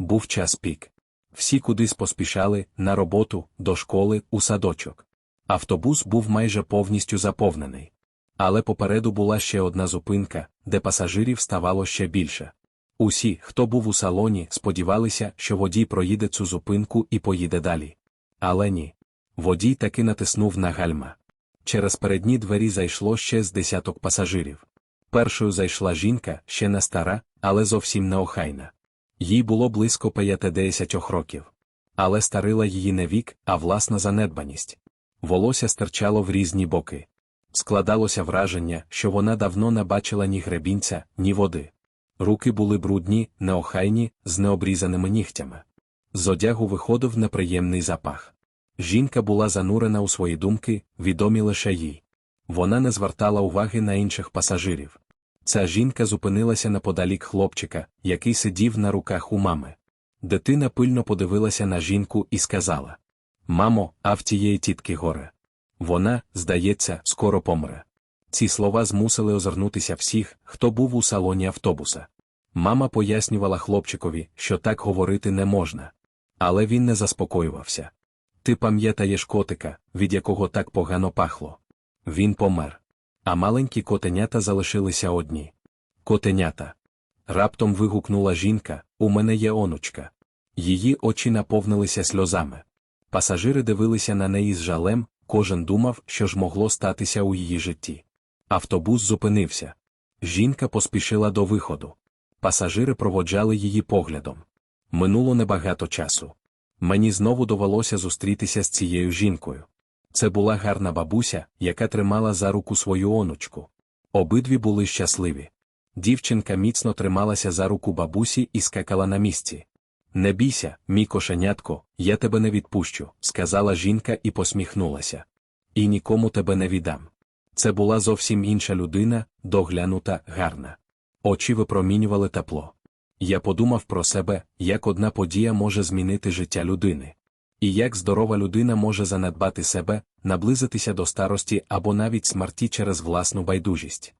був час пік. Всі кудись поспішали на роботу, до школи, у садочок. Автобус був майже повністю заповнений. Але попереду була ще одна зупинка, де пасажирів ставало ще більше. Усі, хто був у салоні, сподівалися, що водій проїде цю зупинку і поїде далі. Але ні. Водій таки натиснув на гальма. Через передні двері зайшло ще з десяток пасажирів. Першою зайшла жінка, ще не стара, але зовсім неохайна. Їй було близько 50 років. Але старила її не вік, а власна занедбаність. Волосся стирчало в різні боки. Складалося враження, що вона давно не бачила ні гребінця, ні води. Руки були брудні, неохайні, з необрізаними нігтями. З одягу виходив неприємний запах. Жінка була занурена у свої думки, відомі лише їй. Вона не звертала уваги на інших пасажирів. Ця жінка зупинилася неподалік хлопчика, який сидів на руках у мами. Дитина пильно подивилася на жінку і сказала: Мамо, а в тієї тітки горе. Вона, здається, скоро помре. Ці слова змусили озирнутися всіх, хто був у салоні автобуса. Мама пояснювала хлопчикові, що так говорити не можна. Але він не заспокоювався. Ти пам'ятаєш котика, від якого так погано пахло. Він помер. А маленькі котенята залишилися одні. Котенята. Раптом вигукнула жінка: У мене є онучка. Її очі наповнилися сльозами. Пасажири дивилися на неї з жалем, кожен думав, що ж могло статися у її житті. Автобус зупинився. Жінка поспішила до виходу. Пасажири проводжали її поглядом. Минуло небагато часу. Мені знову довелося зустрітися з цією жінкою. Це була гарна бабуся, яка тримала за руку свою онучку. Обидві були щасливі. Дівчинка міцно трималася за руку бабусі і скакала на місці. Не бійся, мій кошенятко, я тебе не відпущу, сказала жінка і посміхнулася. І нікому тебе не віддам. Це була зовсім інша людина, доглянута, гарна. Очі випромінювали тепло. Я подумав про себе, як одна подія може змінити життя людини. І як здорова людина може занедбати себе, наблизитися до старості або навіть смерті через власну байдужість.